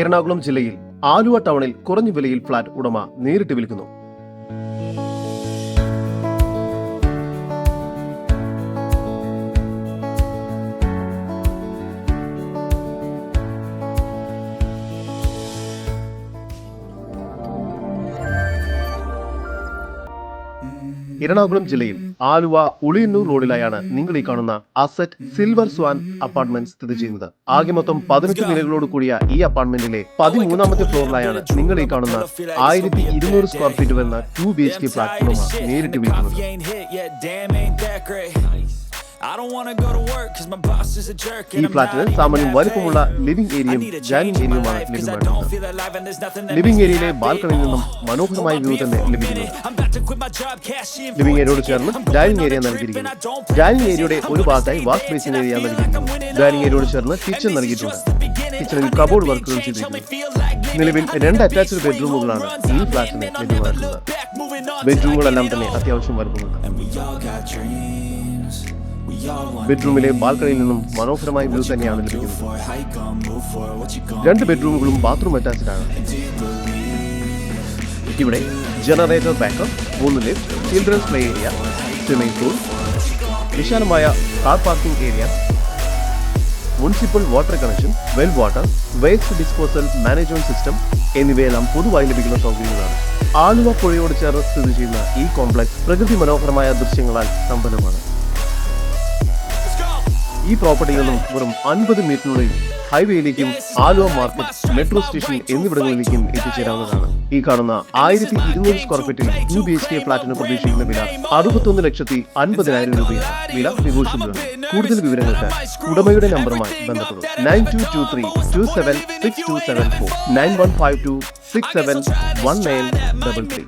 എറണാകുളം ജില്ലയിൽ ആലുവ ടൗണിൽ കുറഞ്ഞ വിലയിൽ ഫ്ളാറ്റ് ഉടമ നേരിട്ട് വിൽക്കുന്നു. എറണാകുളം ജില്ലയിൽ ആലുവ ഉളിയന്നൂർ റോഡിലായാണ് നിങ്ങൾ ഈ കാണുന്ന അസറ്റ് സിൽവർ സ്വാൻ അപ്പാർട്ട്മെന്റ് സ്ഥിതി ചെയ്യുന്നത്. ആകെ മൊത്തം പതിനെട്ട് നിലകളോട് കൂടിയ ഈ അപ്പാർട്ട്മെന്റിലെ പതിമൂന്നാമത്തെ ഫ്ലോറിലായാണ് നിങ്ങൾ ഈ കാണുന്ന ആയിരത്തി ഇരുന്നൂറ് സ്ക്വയർ ഫീറ്റ് വരുന്ന ടു ബി എച്ച് കെ പ്ലാറ്റ്ഫോമാണ് നേരിട്ട് വിൽക്കുന്നത്. ഈ ഫ്ലാറ്റിന് സാമാന്യം വലിപ്പമുള്ള ലിവിംഗ് ഏരിയയും ഡൈനിങ് ഏരിയയുമാണ് ലഭ്യമായിട്ടുള്ളത് ലിവിംഗ് ഏരിയയിലെ ബാൽക്കണിയിൽ നിന്നും Oh, മനോഹരമായ വ്യൂ തന്നെ ലഭിക്കുന്നു ലിവിംഗ് ഏരിയയോട്. ചേർന്ന് ഡൈനിങ് ഏരിയ നൽകിയിരിക്കുന്നു ഡൈനിങ് ഏരിയയുടെ. ഒരു ഭാഗത്തായി വാഷ് ബേസിൻ ഏരിയ നൽകിയിരിക്കുന്നു ഡൈനിങ്. ഏരിയയോട് ചേർന്ന് കിച്ചൺ നൽകിയിട്ടുണ്ട്. കിച്ചണിൽ കബോർഡ് വർക്കുകൾ ചെയ്തിരിക്കുന്നു. നിലവിൽ രണ്ട് അറ്റാച്ച്ഡ് ബെഡ്റൂമുകളാണ് ഈ ഫ്ലാറ്റിന് ലഭ്യമായിട്ടുള്ളത് ബെഡ്റൂമുകളെല്ലാം തന്നെ അത്യാവശ്യം വലുപ്പമുണ്ട് ബെഡ്റൂമിലെ ബാൽക്കണിയിൽ നിന്നും മനോഹരമായ വ്യൂ തന്നെയാണ് ലഭിക്കുന്നത്. രണ്ട് ബെഡ്റൂമുകളും ബാത്റൂം ആണ്. ഇവിടെ ജനറേറ്റർ ബാക്കപ്പ് മൂന്ന് lift children's play area swimming pool വിശാലമായ car parking area municipal water connection well water waste disposal management system എന്നിവയെല്ലാം പൊതുവായി ലഭിക്കുന്ന സൗകര്യങ്ങളാണ്. ആലുവ പുഴയോട് ചേർന്ന് സ്ഥിതി ചെയ്യുന്ന ഈ കോംപ്ലക്സ് പ്രകൃതി മനോഹരമായ ദൃശ്യങ്ങളാൽ സമ്പന്നമാണ്. ഈ പ്രോപ്പർട്ടിയിൽ നിന്നും വെറും അൻപത് മീറ്ററിനുള്ളിൽ ഹൈവേയിലേക്കും ആലുവ മാർക്കറ്റ് മെട്രോ സ്റ്റേഷൻ എന്നിവിടങ്ങളിലേക്കും എത്തിച്ചേരാവുന്നതാണ്. ഈ കാണുന്ന ആയിരത്തി ഇരുന്നൂറ് സ്ക്വയർ ഫീറ്റിൽ ടു ബി എച്ച് കെ ഫ്ലാറ്റിന് പ്രതീക്ഷിക്കുന്ന വില അറുപത്തൊന്ന് ലക്ഷത്തി അൻപതിനായിരം രൂപയാണ്. വില നിഘോഷിക്കുന്നത് കൂടുതൽ വിവരങ്ങൾക്ക് ഉടമയുടെ നമ്പറുമായി ബന്ധപ്പെടും nine two two three two seven six two seven four nine one five two six seven one nine double three